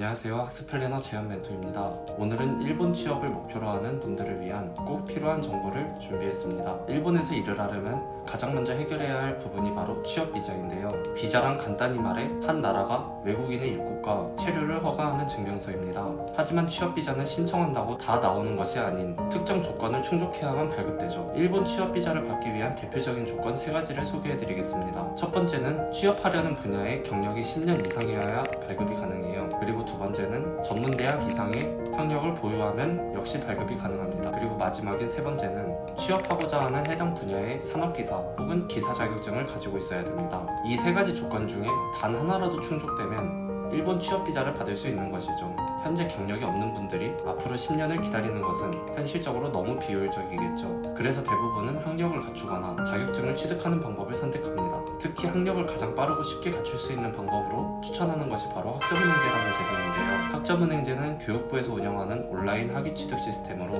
안녕하세요. 학습 플래너 재현 멘토입니다. 오늘은 일본 취업을 목표로 하는 분들을 위한 꼭 필요한 정보를 준비했습니다. 일본에서 일을 하려면 가장 먼저 해결해야 할 부분이 바로 취업 비자인데요. 비자란 간단히 말해 한 나라가 외국인의 입국과 체류를 허가하는 증명서입니다. 하지만 취업 비자는 신청한다고 다 나오는 것이 아닌 특정 조건을 충족해야만 발급되죠. 일본 취업 비자를 받기 위한 대표적인 조건 세 가지를 소개해드리겠습니다. 첫 번째는 취업하려는 분야에 경력이 10년 이상이어야 발급이 가능해요. 그리고 두 번째는 전문대학 이상의 학력을 보유하면 역시 발급이 가능합니다. 그리고 마지막인 세 번째는 취업하고자 하는 해당 분야의 산업기사 혹은 기사 자격증을 가지고 있어야 됩니다. 이 세 가지 조건 중에 단 하나라도 충족되면 일본 취업 비자를 받을 수 있는 것이죠. 현재 경력이 없는 분들이 앞으로 10년을 기다리는 것은 현실적으로 너무 비효율적이겠죠. 그래서 대부분은 학력을 갖추거나 자격증을 취득하는 방법을 선택합니다. 특히 학력을 가장 빠르고 쉽게 갖출 수 있는 방법으로 추천하는 것이 바로 학점은행제라는 제도인데요. 학점은행제는 교육부에서 운영하는 온라인 학위 취득 시스템으로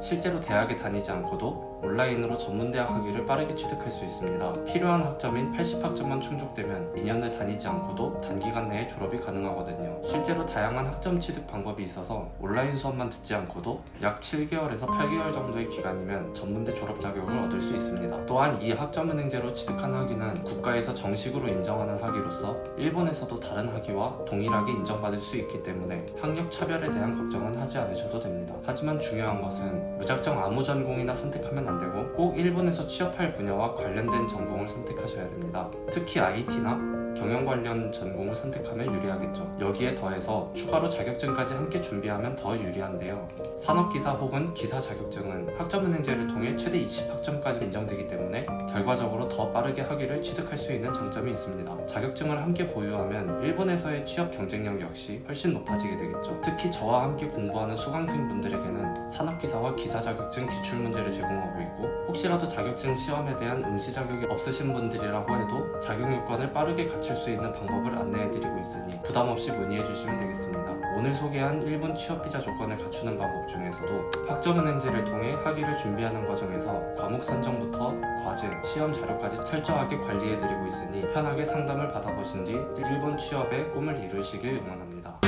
실제로 대학에 다니지 않고도 온라인으로 전문대학 학위를 빠르게 취득할 수 있습니다. 필요한 학점인 80학점만 충족되면 2년을 다니지 않고도 단기간 내에 졸업이 가능 하거든요. 실제로 다양한 학점 취득 방법이 있어서 온라인 수업만 듣지 않고도 약 7개월에서 8개월 정도의 기간이면 전문대 졸업 자격을 얻을 수 있습니다. 또한 이 학점은행제로 취득한 학위는 국가에서 정식으로 인정하는 학위로서 일본에서도 다른 학위와 동일하게 인정받을 수 있기 때문에 학력 차별에 대한 걱정은 하지 않으셔도 됩니다. 하지만 중요한 것은 무작정 아무 전공이나 선택하면 안 되고 꼭 일본에서 취업할 분야와 관련된 전공을 선택하셔야 됩니다. 특히 IT나 경영 관련 전공을 선택하면 유리하겠죠. 여기에 더해서 추가로 자격증까지 함께 준비하면 더 유리한데요. 산업기사 혹은 기사 자격증은 학점은행제를 통해 최대 20학점까지 인정되기 때문에 결과적으로 더 빠르게 학위를 취득할 수 있는 장점이 있습니다. 자격증을 함께 보유하면 일본에서의 취업 경쟁력 역시 훨씬 높아지게 되겠죠. 특히 저와 함께 공부하는 수강생분들에게는 기사와 기사 자격증 기출 문제를 제공하고 있고 혹시라도 자격증 시험에 대한 응시 자격이 없으신 분들이라고 해도 자격 요건을 빠르게 갖출 수 있는 방법을 안내해드리고 있으니 부담 없이 문의해 주시면 되겠습니다. 오늘 소개한 일본 취업 비자 조건을 갖추는 방법 중에서도 학점은행제를 통해 학위를 준비하는 과정에서 과목 선정부터 과제, 시험 자료까지 철저하게 관리해드리고 있으니 편하게 상담을 받아보신 뒤 일본 취업의 꿈을 이루시길 응원합니다.